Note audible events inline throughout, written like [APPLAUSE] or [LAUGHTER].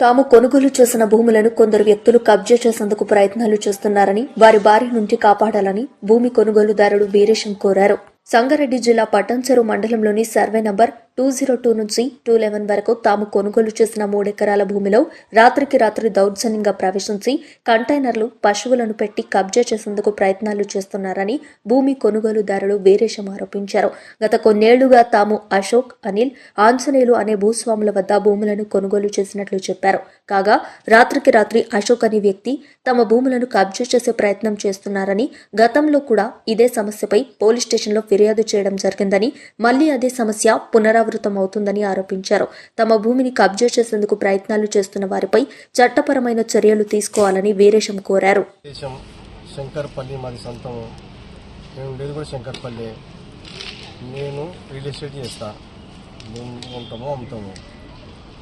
తాము కొనుగోలు చేసిన భూములను కొందరు వ్యక్తులు కబ్జా చేసేందుకు ప్రయత్నాలు చేస్తున్నారని వారి బారి నుండి కాపాడాలని భూమి కొనుగోలుదారుడు వీరేశం కోరారు. సంగారెడ్డి జిల్లా పట్టంచెరు మండలంలోని survey number two zero two నుంచి టూ లెవెన్ వరకు తాము కొనుగోలు చేసిన మూడెకరాల భూమిలో రాత్రికి రాత్రి దౌర్జన్యంగా ప్రవేశించి కంటైనర్లు పశువులను పెట్టి కబ్జా చేసేందుకు ప్రయత్నాలు చేస్తున్నారని భూమి కొనుగోలుదారులు వీరేశం ఆరోపించారు. గత కొన్నేళ్ళుగా తాము అశోక్ అనిల్ ఆంజనేయులు అనే భూస్వాముల వద్ద భూములను కొనుగోలు చేసినట్లు చెప్పారు. కాగా రాత్రికి రాత్రి అశోక్ అనే వ్యక్తి తమ భూములను కబ్జా చేసే ప్రయత్నం చేస్తున్నారని గతంలో కూడా ఇదే సమస్యపై పోలీస్ స్టేషన్లో ఫిర్యాదు చేయడం జరిగిందని మళ్ళీ అదే సమస్య పునరావృతం అవుతుందని ఆరోపించారు. తమ భూమిని కబ్జా చేసేందుకు ప్రయత్నాలు చేస్తున్న వారిపై చట్టపరమైన చర్యలు తీసుకోవాలని వీరేశం కోరారు. శంకర్పల్లి మాది మేము ఉండేది కూడా శంకర్పల్లి. నేను రియల్ ఎస్టేట్ చేస్తా. మేము ఉంటాము అమ్ముతాము.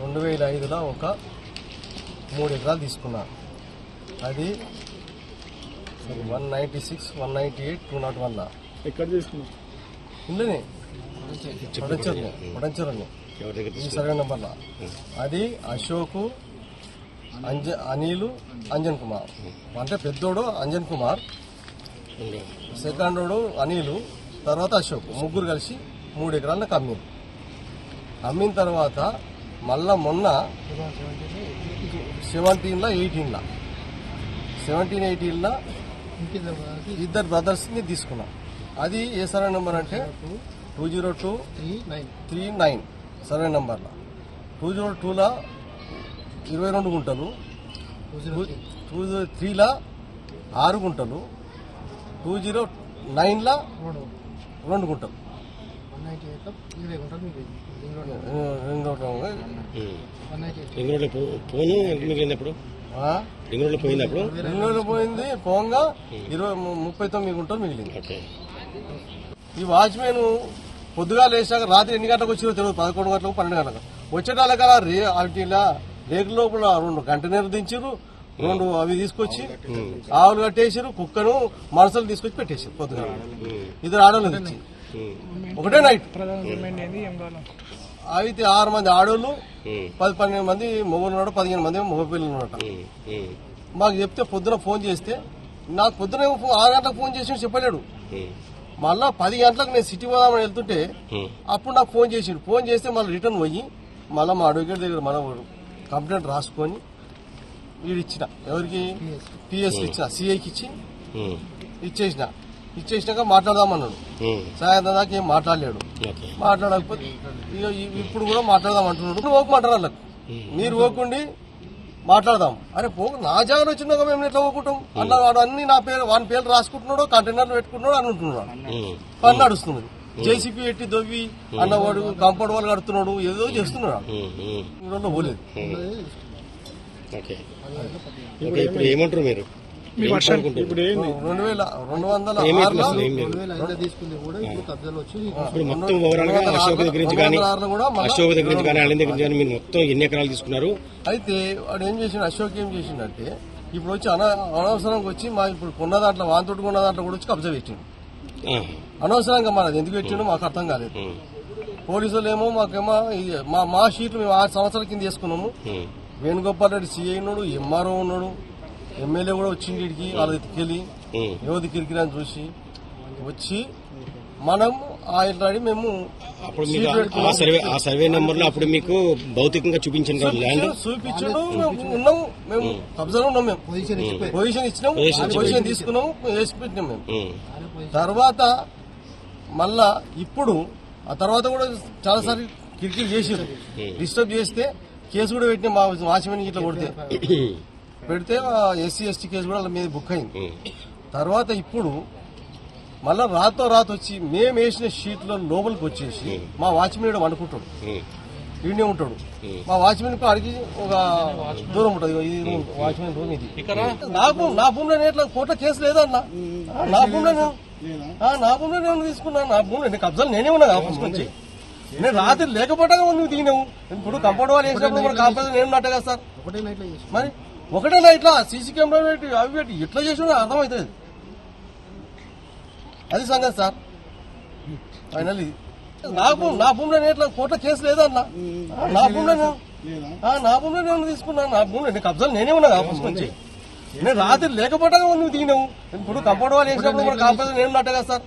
రెండు వేల ఐదులో ఒక మూడు ఎకరాలు తీసుకున్నా. అది one ninety six one ninety eight two nought వన్లో ఎక్కడ తీసుకున్నావు? ఇందులోనే. ఈ సర్వే నెంబర్లో. అది అశోకు అంజ అనిలు అంజన్ కుమార్. అంటే పెద్దోడు అంజన్ కుమార్ సెకండోడు అనిలు తర్వాత అశోక్. ముగ్గురు కలిసి మూడు ఎకరాలకు అమ్మింది అమ్మిన తర్వాత మళ్ళా మొన్న సెవెంటీన్లో ఎయిటీన్లో. సెవెంటీన్ ఎయిటీన్లో ఇద్దరు బ్రదర్స్ని తీసుకున్నా. అది ఏ సర్వే నెంబర్ అంటే two zero two three nine. Survey నెంబర్లో. టూ జీరో టూలో ఇరవై రెండు గుంటలు. టూ జీరో త్రీలో ఆరు గుంటలు. టూ జీరో నైన్లో రెండు గుంటలు. రింగ్ పోయినప్పుడు? పోయింది పోగా ఇరవై ముప్పై తొమ్మిది గుంటలు మిగిలింది. ఈ వాచ్మెన్ పొద్దుగా లేచాక రాత్రి ఎన్ని గంటలకు వచ్చిందో తెలియదు. పదకొండు గంటలకు పన్నెండు గంటలకు. వచ్చేటాలకల్లా రే అట్లా రేగు లోపల రెండు కంటైనర్ దించారు రెండు అవి తీసుకొచ్చి ఆవులు కట్టేసారు కుక్కను మనసులు తీసుకొచ్చి పెట్టేసారు పొద్దుగా. ఇద్దరు ఆడవాళ్ళు తెచ్చి ఒకటే నైట్ అయితే ఆరు మంది ఆడవాళ్ళు పది పన్నెండు మంది మొగలు ఉన్నాడు పదిహేను మంది మగ పిల్లలు ఉన్నాడు మాకు చెప్తే పొద్దున ఫోన్ చేస్తే నాకు పొద్దున ఆరు గంటలకు ఫోన్ చేసి చెప్పలేడు. మళ్ళా పది గంటలకు నేను సిటీ పోదామని వెళ్తుంటే అప్పుడు నాకు ఫోన్ చేసిండు. ఫోన్ చేస్తే మళ్ళీ రిటర్న్ పోయి మళ్ళీ మా అడ్వకేట్ దగ్గర మన కంప్లైంట్ రాసుకొని వీడు ఇచ్చిన ఎవరికి పిఎస్కి ఇచ్చిన. సిఐకి ఇచ్చి ఇచ్చేసిన. ఇచ్చేసినాక మాట్లాడదామన్నాడు. సాయంత్రం దాకా ఏం మాట్లాడలేడు. మాట్లాడకపోతే ఇప్పుడు కూడా మాట్లాడదాం అంటున్నాడు ఓకు వాళ్ళకు మీరు ఓకుండి మాట్లాడదాం. అరే పో నా జాగ్రత్త వచ్చిందాక మేము ఎట్లా ఓకుంటాం అన్న వాడు అన్ని నా పేరు వాని పేరు రాసుకుంటున్నాడు కంటైనర్లు పెట్టుకుంటున్నాడు అని ఉంటున్నాడు. పని నడుస్తున్నది జేసీపీ పెట్టి దొవ్వి అన్నవాడు కంపౌండ్ వాళ్ళు కడుతున్నాడు ఏదో చేస్తున్నాడు. పోలేదు. ఇప్పుడు ఏమంటారు మీరు? ఇప్పుడు ఏంది? రెండు వేల రెండు వందల. తీసుకుంది కూడా ఇప్పుడు కబ్జాలు వచ్చి ఇప్పుడు మొత్తం ఓవరాల్గా అశోక్ దగ్గర నుంచి కానీ రెండు వందల ఆరులో కూడా మళ్ళా అశోక్ దగ్గర నుంచి కానీ అలిన్ దగ్గర నుంచి కానీ మీరు మొత్తం ఎన్ని ఎకరాలు తీసుకున్నారు? అయితే వాడు ఏం చేసిండు అశోక్ ఏం చేసిండంటే ఇప్పుడు వచ్చి అన అనవసరంగా వచ్చి మా ఇప్పుడు కొన్న దాంట్లో వాంతోటి కొన్న దాంట్లో కూడా వచ్చి కబ్జా పెట్టిండు. అనవసరంగా మనది ఎందుకు పెట్టిండో మాకు అర్థం కాలేదు. పోలీసులు ఏమో మాకేమో ఇది మా మా షీట్లు మేము ఆరు సంవత్సరాల కింద తీసుకున్నాము వేణుగోపాల్ రెడ్డి సీఐ ఉన్నాడు ఎంఆర్ఓ ఉన్నాడు. ఎమ్మెల్యే కూడా వచ్చింది ఇడికి వాళ్ళ దగ్గరికి యువతి కిరికిరాని చూసి వచ్చి మనం ఆల్రెడీ మేము అప్పుడు మీకు ఆ- సర్వే ఆ సర్వే నెంబర్లో అప్పుడు మీకు భౌతికంగా చూపించాను ల్యాండ్ చూపించడు మేము ఉన్నాము మేము కబ్జాలో ఉన్నాం మేము. పొజిషన్ ఇచ్చిపోయి. పొజిషన్ ఇచ్చినాము పొజిషన్ పొజిషన్ తీసుకున్నాము వేసి పెట్టినాం మేము. తర్వాత మళ్ళా ఇప్పుడు ఆ తర్వాత కూడా చాలాసార్లు కిరికిరి చేసారు డిస్టర్బ్ చేస్తే కేసు కూడా పెట్టిన మా వాచ్మెన్ ఇట్లా కొడితే. [COUGHS] పెడితే ఎస్సీ ఎస్టీ కేసు కూడా వాళ్ళ మీద బుక్ అయింది. తర్వాత ఇప్పుడు మళ్ళా రాతో రాత వచ్చి మేము వేసిన షీట్లో లోపలికి వచ్చేసి మా వాచ్మెన్ ఉమ్, ఈడనే ఉంటాడు. మా వాచ్మెన్ అడిగి ఒక దూరం ఉంటుంది ఇది వాచ్మెన్ రూమ్ ఇది. నా భూమి నా భూమిలో నేను ఎట్లా? కోర్టులో కేసు లేదన్న ఆ, నా భూమిలో ఆ, నా భూమిలో నేను తీసుకున్నాను నా భూమిలో నేను కబ్జాలు నేనే ఉన్నా ఫస్ట్ నుంచి. నేను రాత్రి లేకపోతే నువ్వు దిగినావు ఇప్పుడు కంపౌండ్ వాళ్ళు వేసినప్పుడు మన కాంపౌండ్ నేను నట్ట కదా సార్ మరి? ఒకటే నైట్లా సీసీ కెమెరా పెట్టి అవి పెట్టి ఎట్లా చేసినా అర్థమవుతుంది. అది సంగతి సార్. ఫైనల్ ఇది నా భూమి నా భూమిలో నేను ఎట్లా కోర్టులో కేసు లేదన్న? నా భూమిలో నా భూమిలో నేను తీసుకున్నాను నా భూమిలో నేను కబ్జాలు? నేనే ఉన్నా ఆ భూమి నుంచి. నేను రాత్రి లేకపోతే నువ్వు దిగినావు ఇప్పుడు కంపౌండ్ వాళ్ళు వేసినప్పుడు మన కాంపౌండ్ నేను నట్ట కదా సార్.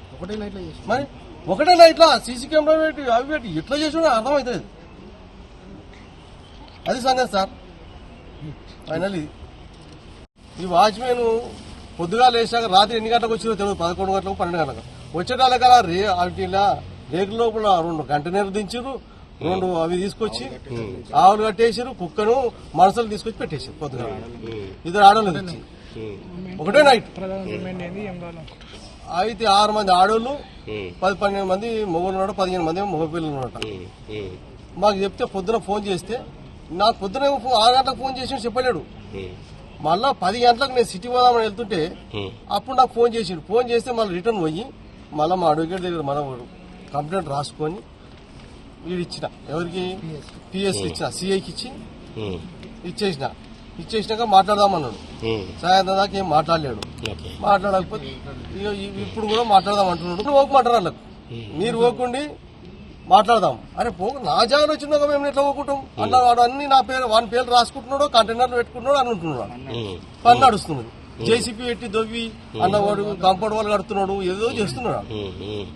మరి ఒకటే నైట్లా సీసీ కెమెరా పెట్టి అవి పెట్టి ఎట్లా చేసినా అర్థమవుతుంది. అది సంగతి సార్. ఫైనల్ ఇది ఈ వాచ్మెన్ పొద్దుగా లేచాక రాత్రి ఎన్ని గంటలకు వచ్చిందో తెలియదు పదకొండు గంటలకు పన్నెండు గంటలకు. వచ్చేటాళ్ళకల్లా రే అట్లా రేకు లోపల రెండు కంటైనర్ దించారు రెండు అవి తీసుకొచ్చి ఆవులు కట్టేసారు కుక్కను మనసులు తీసుకొచ్చి పెట్టేసారు పొద్దుగా. ఇద్దరు ఆడోళ్ళు తెచ్చి ఒకటే నైట్ అయితే ఆరు మంది ఆడోళ్ళు పది పన్నెండు మంది మొగలు ఉన్నాడు పదిహేను మంది మగ పిల్లలు ఉన్నాడు మాకు చెప్తే పొద్దున ఫోన్ చేస్తే నాకు పొద్దున ఆరు గంటలకు ఫోన్ చేసి చెప్పలేడు. మళ్ళా పది గంటలకు నేను సిటీ పోదామని వెళ్తుంటే అప్పుడు నాకు ఫోన్ చేసిండు. ఫోన్ చేస్తే మళ్ళీ రిటర్న్ పోయి మళ్ళీ మా అడ్వకేట్ దగ్గర మన కంప్లైంట్ రాసుకొని వీడు ఇచ్చిన. ఎవరికి? పిఎస్ ఇచ్చిన. సిఐకి ఇచ్చి ఇచ్చేసిన. ఇచ్చేసినాక మాట్లాడదామన్నాడు. సాయంత్రం దాకా ఏం మాట్లాడలేడు. ఓకే. మాట్లాడకపోతే ఇప్పుడు కూడా మాట్లాడదాం అంటున్నాడు. ఓకమంటారు వాళ్ళకు. మీరు ఓకుండి మాట్లాడదాం. అరే పో నా జాగాలో వచ్చిందాక మేము ఎట్లా ఓకుంటాం అన్న వాడు అన్ని నా పేరు వాని పేరు రాసుకుంటున్నాడు కంటైనర్లు పెట్టుకుంటున్నాడు అని ఉంటున్నాడు పని నడుస్తున్నది జేసీపీ పెట్టి దొవ్వి అన్నవాడు కంపౌండ్ వాళ్ళు కడుతున్నాడు ఏదో చేస్తున్నాడు